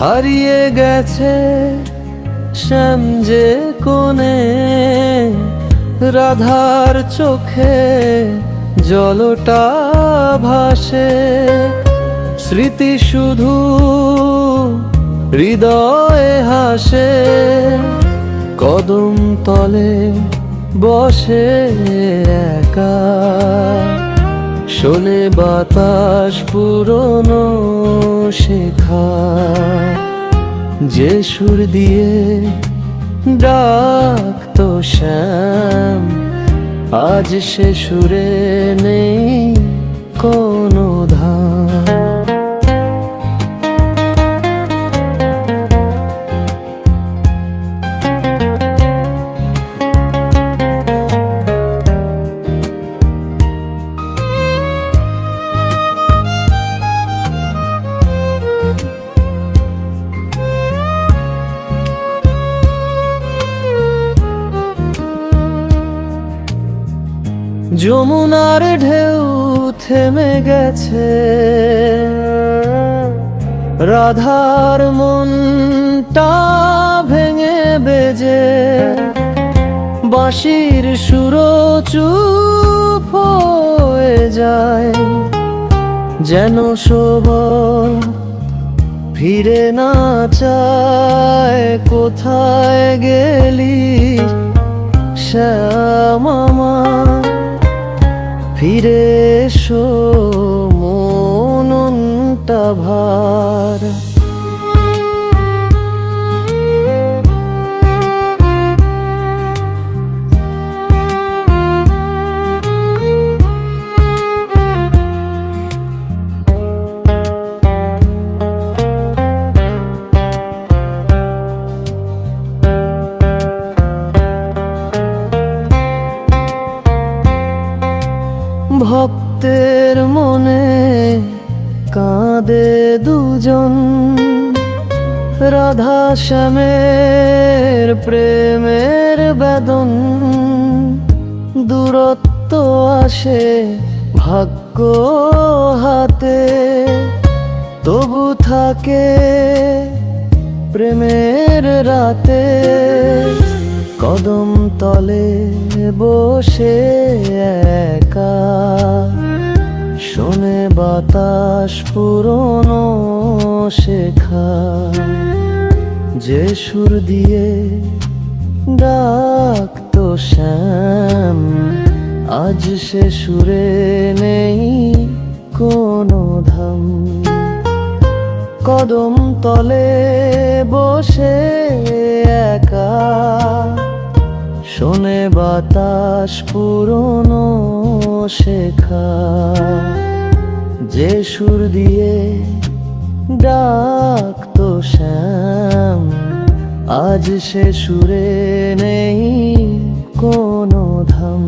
হারিয়ে গেছে শ্যাম যে কোণে, রাধার চোখে জলটা ভাসে। স্মৃতি শুধু হৃদয়ে হাসে, কদম তলে বসে একা। শোনে বাতাস পুরনো শেখা। যে সুর দিয়ে ডাকতো শ্যাম আজ সে সুরে নেই কোনো ধাম। যমুনার ঢেউ থেমে গেছে। রাধার মনটা ভেঙে বেজে। বাঁশির সুরো চুপ হয়ে যায়। যেন শোভ ফিরে না চায়। কোথায় গেলি, শ্যাম ফিরে এসো ভার। ভক্তের মনে কাঁদে দুজন। রাধা শ্যামের প্রেমের বেদন। দূরত্ব আসে ভাগ্য হাতে, তবু থাকে প্রেমের রাতে। কদম তলে বসে একা। শোনে বাতাস পুরনো শেখা। যে সুর দিয়ে ডাকতো শ্যাম, আজ সে সুরে নেই কোনো ধাম। কদম তলে বসে একা। শোনে বাতাস পুরনো শেখা। যে সুর দিয়ে ডাকতো শ্যাম, আজ সে সুরে নেই কোনো ধাম।